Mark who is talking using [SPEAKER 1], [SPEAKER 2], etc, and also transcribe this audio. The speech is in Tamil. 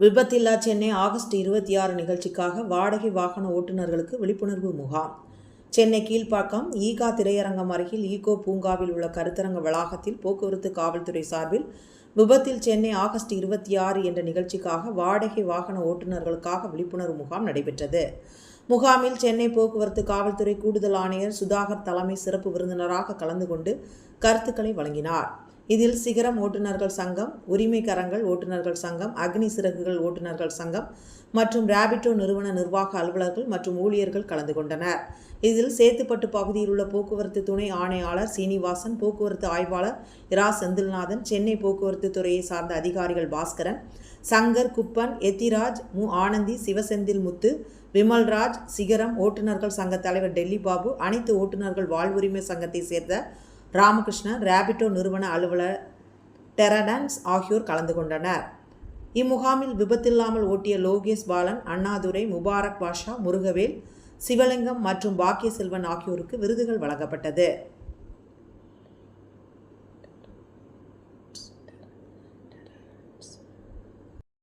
[SPEAKER 1] விபத்தில்லா சென்னை ஆகஸ்ட் இருபத்தி ஆறு நிகழ்ச்சிக்காக வாடகை வாகன ஓட்டுநர்களுக்கு விழிப்புணர்வு முகாம். சென்னை கீழ்ப்பாக்கம் ஈகா திரையரங்கம் அருகில் ஈகோ பூங்காவில் உள்ள கருத்தரங்க வளாகத்தில் போக்குவரத்து காவல்துறை சார்பில் விபத்தில் சென்னை ஆகஸ்ட் இருபத்தி ஆறு என்ற நிகழ்ச்சிக்காக வாடகை வாகன ஓட்டுநர்களுக்காக விழிப்புணர்வு முகாம் நடைபெற்றது. முகாமில் சென்னை போக்குவரத்து காவல்துறை கூடுதல் ஆணையர் சுதாகர் தலைமை சிறப்பு விருந்தினராக கலந்து கொண்டு கருத்துக்களை வழங்கினார். இதில் சிகரம் ஓட்டுநர்கள் சங்கம் உரிமைக்கரங்கள் ஓட்டுநர்கள் சங்கம் அக்னி சிறகுகள் ஓட்டுநர்கள் சங்கம் மற்றும் ராபிட்டோ நிறுவன நிர்வாக அலுவலர்கள் மற்றும் ஊழியர்கள் கலந்து கொண்டனர். இதில் சேத்துப்பட்டு பகுதியில் உள்ள போக்குவரத்து துணை ஆணையாளர் சீனிவாசன் போக்குவரத்து ஆய்வாளர் இரா செந்தில்நாதன் சென்னை போக்குவரத்து துறையை சார்ந்த அதிகாரிகள் பாஸ்கரன் சங்கர் குப்பன் எத்திராஜ் மு. ஆனந்தி சிவசெந்தில் முத்து விமல்ராஜ் சிகரம் ஓட்டுநர்கள் சங்க தலைவர் டெல்லி பாபு அனைத்து ஓட்டுநர்கள் வாழ்வுரிமை சங்கத்தை சேர்ந்த ராமகிருஷ்ணன் ராபிட்டோ நிறுவன அலுவலர் டெரடன்ஸ் ஆகியோர் கலந்து கொண்டனர். இம்முகாமில் விபத்தில்லாமல் ஓட்டிய லோகேஷ் பாலன் அண்ணாதுரை முபாரக் பாஷா முருகவேல் சிவலிங்கம் மற்றும் பாக்கிய செல்வன் ஆகியோருக்கு விருதுகள் வழங்கப்பட்டது.